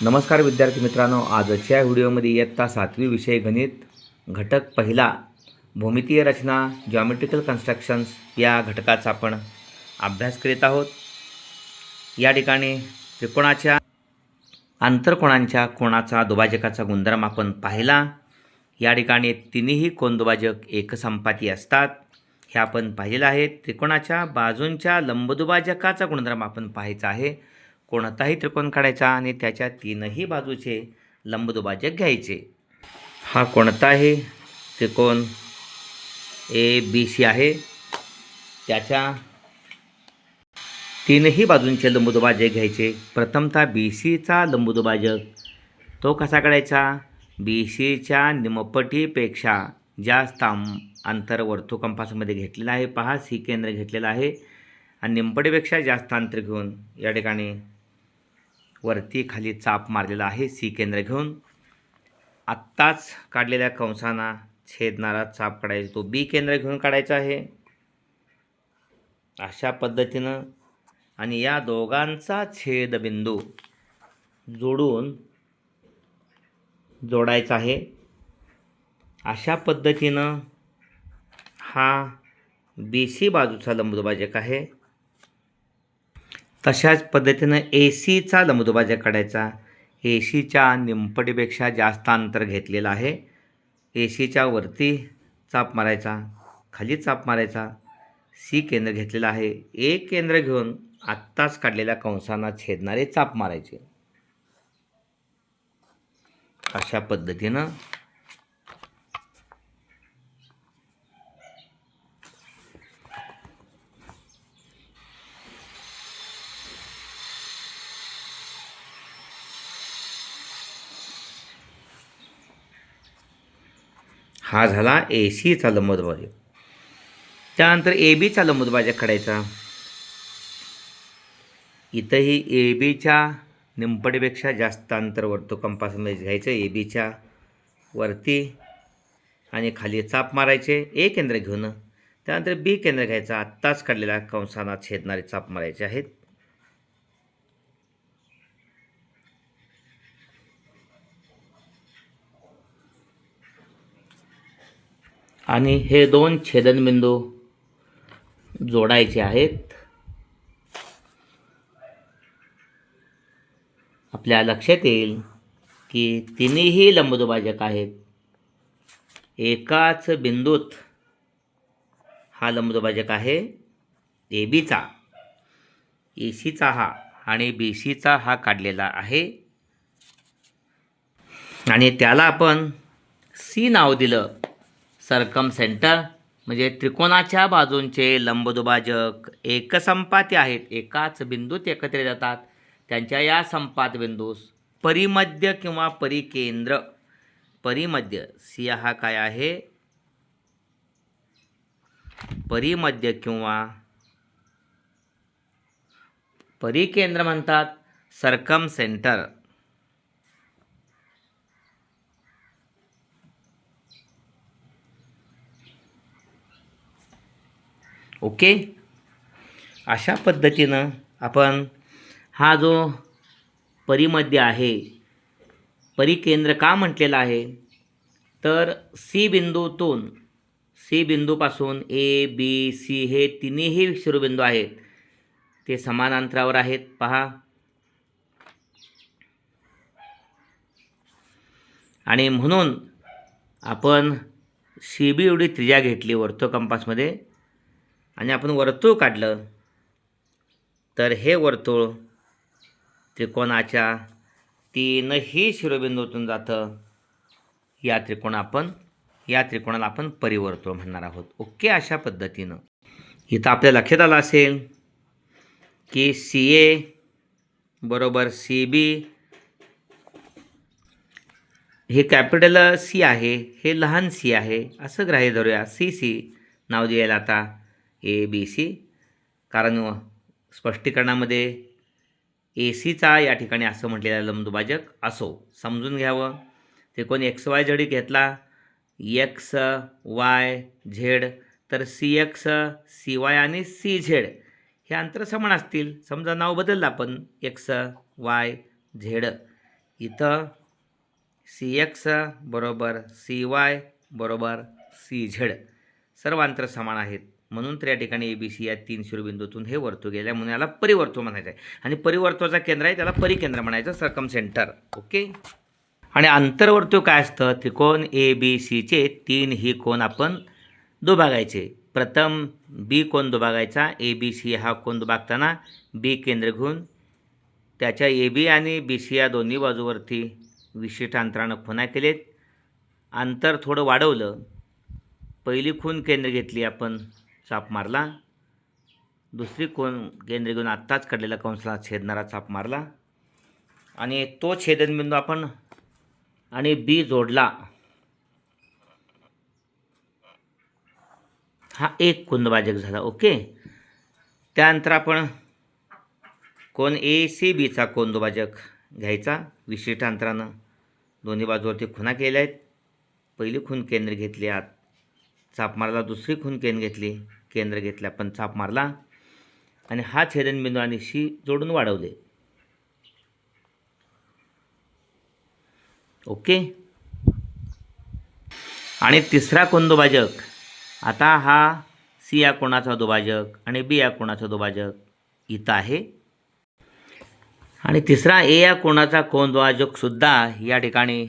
नमस्कार विद्यार्थी मित्रांनो आजच्या व्हिडिओमध्ये इयत्ता सातवी विषय गणित घटक पहिला भूमितीय रचना जॉमेट्रिकल कन्स्ट्रक्शन्स या घटकाचा आपण अभ्यास करीत आहोत. या ठिकाणी त्रिकोणाच्या आंतरकोणांच्या कोणाचा दुभाजकाचा गुणधर्म आपण पाहिला. या ठिकाणी तिन्ही कोण दुभाजक एकसंपाती असतात. हे आपण पाहिलेलं आहे. त्रिकोणाच्या बाजूंच्या लंबदुभाजकाचा गुणधर्म आपण पाहायचा आहे. कोणताही त्रिकोण काढायचा आणि त्याच्या तीनही बाजूचे लंबदुभाजक घ्यायचे. हा कोणताही त्रिकोण ए बी सी आहे. त्याच्या तीनही बाजूंचे लंबदुभाजक घ्यायचे. प्रथमतः बी सीचा लंबदुभाजक. तो कसा काढायचा? बी सीच्या निमपटीपेक्षा जास्त अंतर अंतर वर्तुकंपासमध्ये घेतलेलं आहे. पहा सी केंद्र घेतलेलं आहे. आणि निमपटीपेक्षा जास्त अंतर घेऊन या ठिकाणी वरती खाली चाप मारलेला आहे. सी केंद्र घेऊन. आत्ताच काढलेल्या कंसांना छेदणारा चाप काढायचा तो बी केंद्र घेऊन काढायचा आहे. अशा पद्धतीनं आणि या दोघांचा छेदबिंदू जोडून जोडायचा आहे. अशा पद्धतीनं हा बी सी बाजूचा लंबदुभाजक आहे. तशाच पद्धतीनं ए सीचा लंबदुभाजक काढायचा. ए सीच्या निंपटीपेक्षा जास्त अंतर घेतलेलं आहे. ए सीच्या वरती चाप मारायचा खाली चाप मारायचा. सी केंद्र घेतलेलं आहे. ए केंद्र घेऊन आत्ताच काढलेल्या कंसांना छेदणारे चाप मारायचे. अशा पद्धतीनं हा झाला ए सीचा लंबदुभाजक त्यानंतर ए बीचा लंबदुभाजक काढायचा. इथंही ए बीच्या निंपटीपेक्षा जास्त अंतर वरतो कंपासमध्ये घ्यायचं. ए बीच्या वरती आणि खाली चाप मारायचे. ए केंद्र घेऊन. त्यानंतर बी केंद्र घ्यायचा. आत्ताच काढलेला कंसाना छेदणारे चाप मारायचे आहेत. आणि हे दोन छेदनबिंदू जोडायचे आहेत. आपल्या लक्षात येईल की तिन्हीही लंबदुभाजक आहेत. एकाच बिंदूत हा लंबदुभाजक आहे ए बीचा ए सीचा हा आणि बी सीचा हा काढलेला आहे. आणि त्याला आपण सी नाव दिलं. सरकम सेंटर म्हणजे त्रिकोणाच्या बाजूंचे लंबदुभाजक एकसंपाती आहेत. एकाच बिंदूत एकत्रित जातात. त्यांच्या या संपात बिंदूस परिमध्य किंवा परिकेंद्र. परिमध्य सी हा काय आहे? परिमध्य किंवा परिकेंद्र म्हणतात. Circumcentre okay? अशा पद्धतीनं आपण हा जो परिमध्य आहे परिकेंद्र का म्हटलेलं आहे? तर सी बिंदूतून सी बिंदूपासून ए बी सी हे तिन्हीही शिरोबिंदू आहेत. ते समान अंतरावर आहेत. पहा. आणि म्हणून आपण सी बी एवढी त्रिजा घेतली वर्तुळ कंपासमध्ये. आणि आपण वर्तुळ काढलं तर हे वर्तुळ त्रिकोणाच्या तीनही शिरोबिंदूतून जातं. या त्रिकोण आपण या त्रिकोणाला आपण परिवर्तुळ म्हणणार आहोत. ओके अशा पद्धतीनं. इथं आपल्या लक्षात आलं असेल की सी ए बरोबर सी बी हे कॅपिटल सी आहे हे लहान सी आहे. असं ग्राह्य धरूया. सी सी नाव द्यायला आता. A B C. कारण स्पष्टीकरणामध्ये ए सीचा या ठिकाणी असं म्हटलेला लंबदुभाजक असो समजून घ्यावं. ते कोणी एक्स वाय झेड घेतला एक्स वाय झेड तर सी एक्स सी वाय आणि सी झेड हे अंतर समान असतील. समजा नाव बदललं आपण. X Y Z. इथं सी एक्स बरोबर सी वाय बरोबर सी झेड. सर्व अंतर समान आहेत. म्हणून तर या ठिकाणी ए बी सी या तीन शिरोबिंदूतून हे वर्तुळ गेलं म्हणून याला परिवर्तुळ म्हणायचं आहे. आणि परिवर्तुळाचा केंद्र आहे त्याला परिकेंद्र म्हणायचं सरकम सेंटर ओके आणि आंतरवर्तुळ काय असतं? त्रिकोण ए बी सीचे तीन ही कोण आपण दुभागायचे. प्रथम बी कोण दुभागायचा? ए बी सी हा कोण दुभागताना? बी केंद्र घेऊन त्याच्या ए बी आणि बी सी या दोन्ही बाजूवरती विशिष्ट अंतरानं खुणा केलेत. अंतर थोडं वाढवलं. पहिली खून केंद्र घेतली आपण. चाप मारला. दुसरी कोण केंद्र घेऊन आत्ताच काढलेला कंसाला छेदणारा चाप मारला. आणि तो छेदनबिंदू आपण आणि बी जोडला. हा एक कुंदबाजक झाला ओके? त्यानंतर आपण कोण ए सी बीचा कोंदभाजक घ्यायचा. विशिष्ट अंतरानं दोन्ही बाजूवरती खुणा केल्या आहेत पहिली खून केंद्र घेतली आत. चाप मारला दुसरी खून केंद्र घेतली. केंद्र घेतले आपण चाप मारला. आणि हा छेदनबिंदू आणि शी जोडून वाढवले. ओके? आणि तिसरा कोण दुभाजक? आता हा सी या कोणाचा दुभाजक आणि बी या कोणाचा दुभाजक इथं आहे. आणि तिसरा ए या कोणाचा कोण दुभाजकसुद्धा या ठिकाणी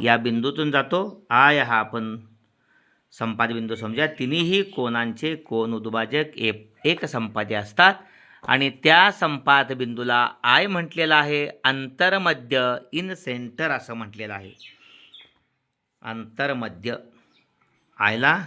या बिंदूतून जातो. आय हा आपण संपादबिंदू समजा तिन्हीही कोणांचे कोण उद्भाजक ए एक संपादे असतात. आणि त्या संपाद बिंदूला आय म्हटलेलं आहे अंतरमध्य इन सेंटर असं म्हटलेलं आहे. अंतरमध्य आयला.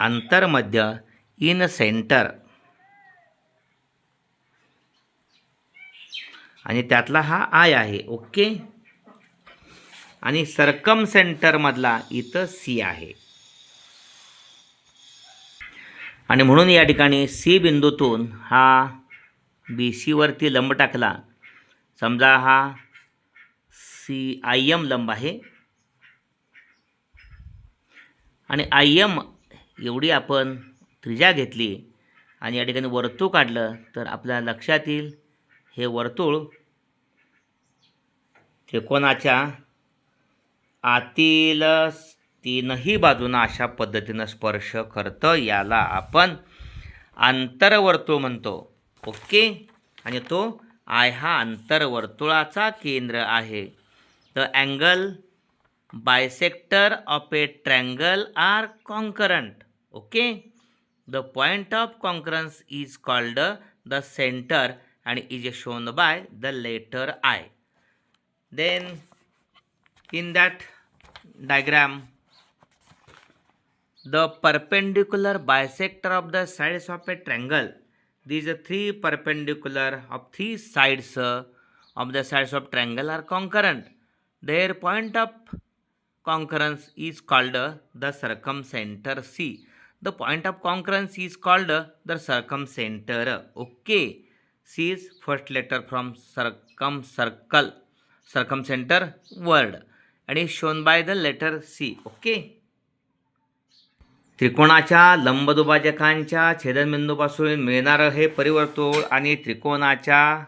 अंतरमध्य इन सेंटर. आणि त्यातला हा आय आहे ओके? आणि सरकम सेंटरमधला इथं सी आहे. आणि म्हणून या ठिकाणी सी बिंदूतून हा बी सीवरती लंब टाकला. समजा हा सी आय एम लंब आहे. आणि आय एम एवढी आपण त्रिजा घेतली आणि या ठिकाणी वर्तुळ काढलं तर आपल्या लक्षात येईल हे वर्तुळ त्रिकोणाच्या आतील तीनही बाजूंना अशा पद्धतीनं स्पर्श करतं याला आपण आंतरवर्तुळ म्हणतो. ओके? आणि तो आय हा आंतरवर्तुळाचा केंद्र आहे. The angle bisector of a triangle are concurrent. Okay? The point of concurrence is called the centre आणि is a shown by the letter I. Then in that diagram. The perpendicular bisector of the sides of a triangle. These are three perpendicular of three sides uh, of the sides of triangle are concurrent. Their point of concurrence is called uh, the circumcenter c. The point of concurrence is called uh, the circumcenter. Okay. C is first letter from circum circle circumcenter word and is shown by the letter c okay? त्रिकोणाच्या लंबदुभाजकांच्या छेदनबिंदूपासून मिळणारं हे परिवर्तुळ आणि त्रिकोणाच्या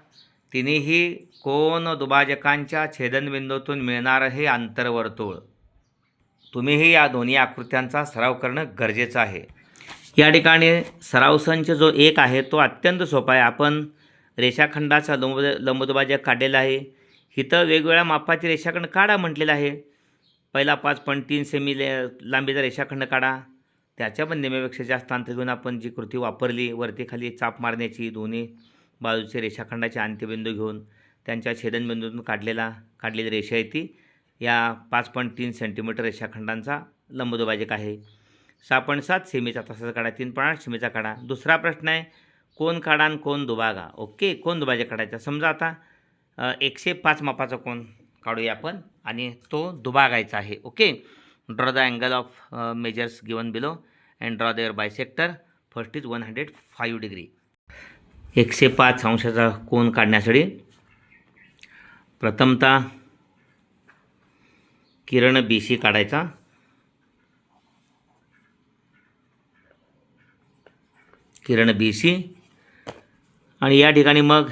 तिन्ही कोण दुभाजकांच्या छेदनबिंदूतून मिळणारं हे आंतरवर्तुळ. तुम्हीही या दोन्ही आकृत्यांचा सराव करणं गरजेचं आहे. या ठिकाणी सराव संच जो एक आहे तो अत्यंत सोपा आहे. आपण रेषाखंडाचा लंब लंबदुभाजक काढलेला आहे. इथं वेगवेगळ्या मापाचे रेषाखंड काढा म्हटलेलं आहे. पहिला पाच पॉईंट तीन सेमी लांबीचा रेषाखंड काढा. त्याच्या पण निम्यापेक्षा जास्त अंतर घेऊन आपण जी कृती वापरली वरती खाली चाप मारण्याची दोन्ही बाजूचे रेषाखंडाचे अंत्यबिंदू घेऊन त्यांच्या छेदनबिंदूतून काढलेला काढलेली रेषा आहे ती. या पाच पॉईंट तीन सेंटीमीटर रेषाखंडांचा लंबदुभाजक आहे. सहा पॉईंट सात सेमीचा तसाचा काढा तीन पॉईंट आठ सेमीचा काढा. दुसरा प्रश्न आहे कोण काढा आणि कोण दुभागा ओके कोण दुभाजक काढायचा? समजा आता एकशे पाच मापाचा कोण काढूया आपण आणि तो दुभागायचा आहे okay? Draw the angle of measures given below and draw their bisector first is one hundred five degree एकशे पाच अंशाचा कोण काढण्यासाठी प्रथमतः किरण बी सी काढायचा. किरण बी सी आणि या ठिकाणी मग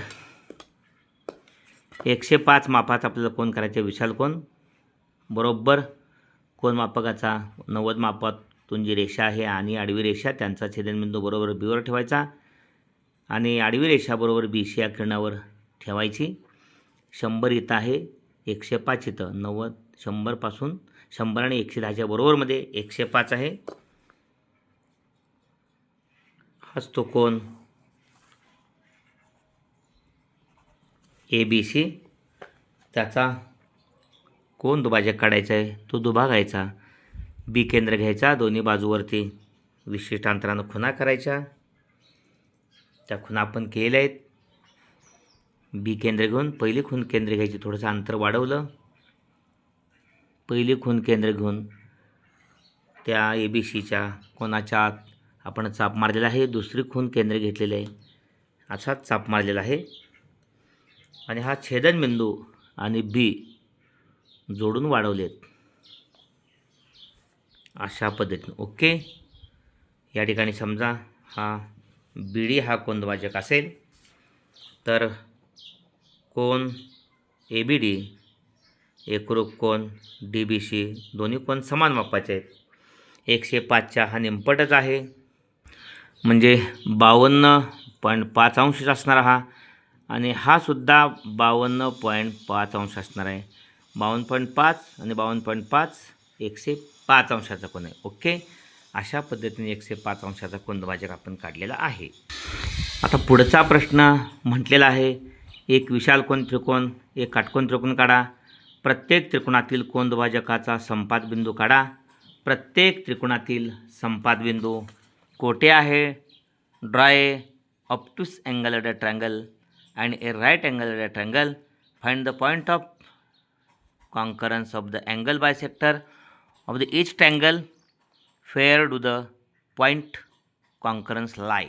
एकशे पाच मापाचा आपल्याला कोण करायचा? आहे? विशाल कोण? बरोबर. कोण मापकाचा? नव्वद मापातून जी रेषा आहे आणि आडवी रेषा त्यांचा छेदनबिंदू बरोबर बीवर ठेवायचा आणि आडवी रेषा बरोबर बी सी या किरणावर ठेवायची. शंभर इथं आहे एकशे पाच इथं. नव्वद शंभरपासून शंभर आणि एकशे दहाच्या बरोबरमध्ये एकशे पाच आहे. हाच तो कोण? ए बी सी त्याचा कोण दुभाजक काढायचा आहे? तो दुभागायचा बी केंद्र घ्यायचा दोन्ही बाजूवरती विशिष्ट अंतरानं खुणा करायच्या त्या खुणा आपण केलेल्या आहेत. बी केंद्र घेऊन पहिली खून केंद्र घ्यायची. थोडंसं अंतर वाढवलं. पहिली खून केंद्र घेऊन त्या ए बी सीच्या कोणाच्या आत आपण चाप मारलेला आहे? दुसरी खून केंद्र घेतलेलं आहे. असाच चाप मारलेला आहे. आणि हा छेदनबिंदू आणि बी जोडून वाढवलेत. अशा पद्धतीने. ओके या ठिकाणी समजा हा बिडी हा कोंदवाजक असेल. तर कोण ए बी डी एकरूप कोण डी बी सी दोन्ही कोण समान मापाचे आहेत. एकशे पाचच्या हा निमपटच आहे. म्हणजे बावन्न पॉईंट पाच अंश असणारा हा आणि हा सुद्धा बावन्न पॉईंट पाच अंश असणार आहे. बावन्न पॉईंट पाच आणि बावन्न पॉईंट पाच एकशे पाच अंशाचा कोण आहे. ओके? अशा पद्धतीने एकशे पाच अंशाचा कोंदभाजक आपण काढलेला आहे. आता पुढचा प्रश्न म्हटलेला आहे एक विशाल कोण त्रिकोण एक काटकोण त्रिकोण काढा. प्रत्येक त्रिकोणातील कोंदभाजकाचा संपात बिंदू काढा. प्रत्येक त्रिकोणातील संपात बिंदू कोठे आहे? Draw obtuse angle at a triangle and a right angle at a triangle find the point concurrence of the angle bisector of the each triangle where do the point concurrence lie.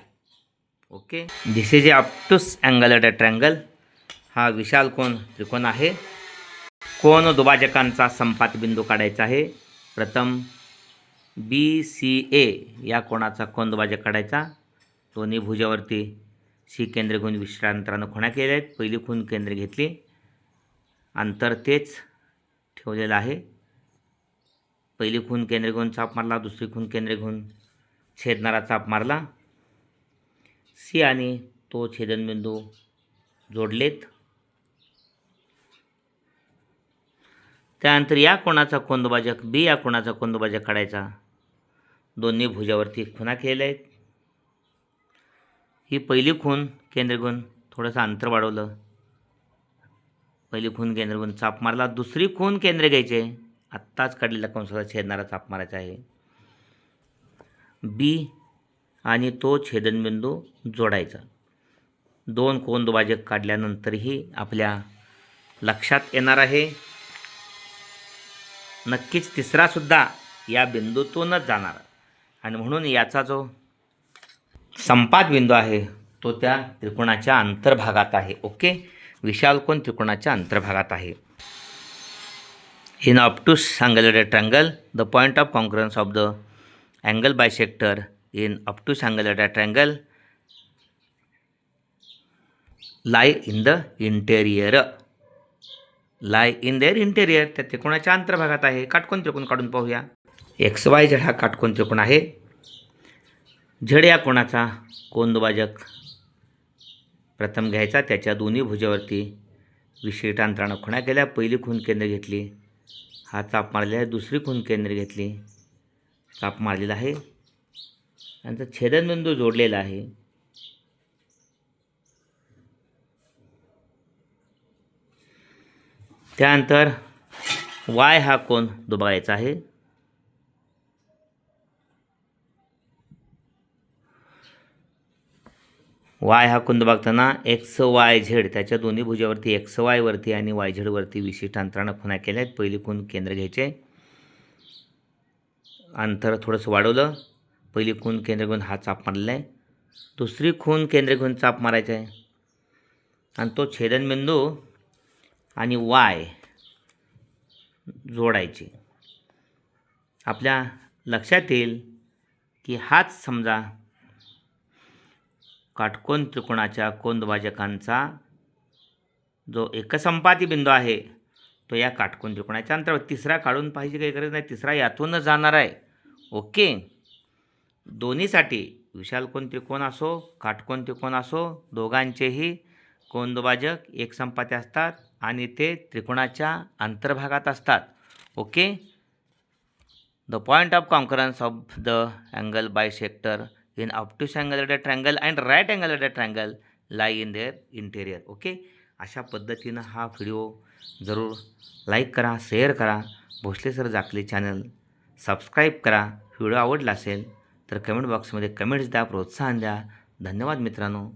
Okay this is a obtuse angle at a triangle हा विशाल कोण त्रिकोण आहे. कोण दुभाजकांचा संपात बिंदू काढायचा आहे. प्रथम बी सी ए या कोणाचा कोण दुभाजक काढायचा? दोन्ही भुजावरती सी केंद्र घेऊन विश्रांतरानं खुणा केल्या आहेत पहिली खून केंद्र घेतली. अंतर तेच ठेवलेलं आहे. पहिली खून केंद्र घेऊन चाप मारला दुसरी खून केंद्र घेऊन छेदणारा चाप मारला. सी आणि तो छेदनबिंदू जोडलेत. त्यानंतर या कोणाचा कोंदबाजक बी या कोणाचा कोंदबाजक काढायचा? दोन्ही भुजावरती खुणा केलेल्या आहेत ही पहिली खून केंद्रगुण थोडंसं अंतर वाढवलं. पहिली खून केंद्रगुण चाप मारला. दुसरी खून केंद्र घ्यायचे. आत्ताच काढलेल्या कंसाला छेदणारा चाप मारायचा आहे. बी आणि तो छेदनबिंदू जोडायचा. दोन कोण दुभाजक काढल्यानंतरही आपल्या लक्षात येणार आहे. नक्कीच तिसरासुद्धा या बिंदूतूनच जाणार. आणि म्हणून याचा जो संपात बिंदू आहे. तो त्या त्रिकोणाच्या अंतर्भागात आहे. ओके? विशालकोन त्रिकोणाच्या अंतर्भागात आहे? In obtuse angle triangle the point of concurrence of the angle bisector in obtuse angle triangle lie in the interior lie in their interior त्या त्रिकोणाच्या अंतर्भागात आहे. काटकोन त्रिकोण काढून पाहूया. एक्स वाय झेड हा काटकोन त्रिकोण आहे. झड्या या कोणाचा? कोण दुभाजक प्रथम घ्यायचा त्याच्या दोन्ही भुजावरती. विशिष्ट अंतरानं खुणा केल्या पहिली खून केंद्र घेतली. हा चाप मारलेला आहे दुसरी खून केंद्र घेतली. चाप मारलेला आहे. यांचा छेदनबिंदू जोडलेला आहे. त्यानंतर वाय हा कोण दुबायचा आहे. वाय हा कुंद बघताना एक्स वाय झेड त्याच्या दोन्ही भुजावरती एक्स वायवरती आणि वाय झेडवरती विशिष्ट अंतरानं खुणा केल्या आहेत. पहिली खूण केंद्र घ्यायचे. अंतर थोडंसं वाढवलं. पहिली खूण केंद्र घेऊन हा चाप मारलेला आहे. दुसरी खूण केंद्र घेऊन चाप मारायचा आहे. आणि तो छेदनबिंदू आणि वाय जोडायचे. आपल्या लक्षात येईल की हाच समजा काटकोन त्रिकोणाच्या कोंदभाजकांचा जो एकसंपाती बिंदू आहे तो या काटकोन त्रिकोणाच्या अंतरावर. तिसरा काढून पाहिजे काही गरज नाही. तिसरा यातूनच जाणार आहे. ओके? दोन्हीसाठी विशालकोन त्रिकोण असो काटकोन त्रिकोण असो दोघांचेही कोंदवाजक एक संपाती असतात आणि ते त्रिकोणाच्या अंतर्भागात असतात. Okay? The point of concurrence of the angle in obtuse angle at a triangle triangle and right angle a triangle lie in their interior okay अशा पद्धतीनं हा व्हिडिओ जरूर लाईक करा शेअर करा. भोसले सर जाकले चॅनल सबस्क्राईब करा. Video आवडला असेल तर कमेंट बॉक्समध्ये कमेंट्स द्या प्रोत्साहन द्या. धन्यवाद मित्रांनो.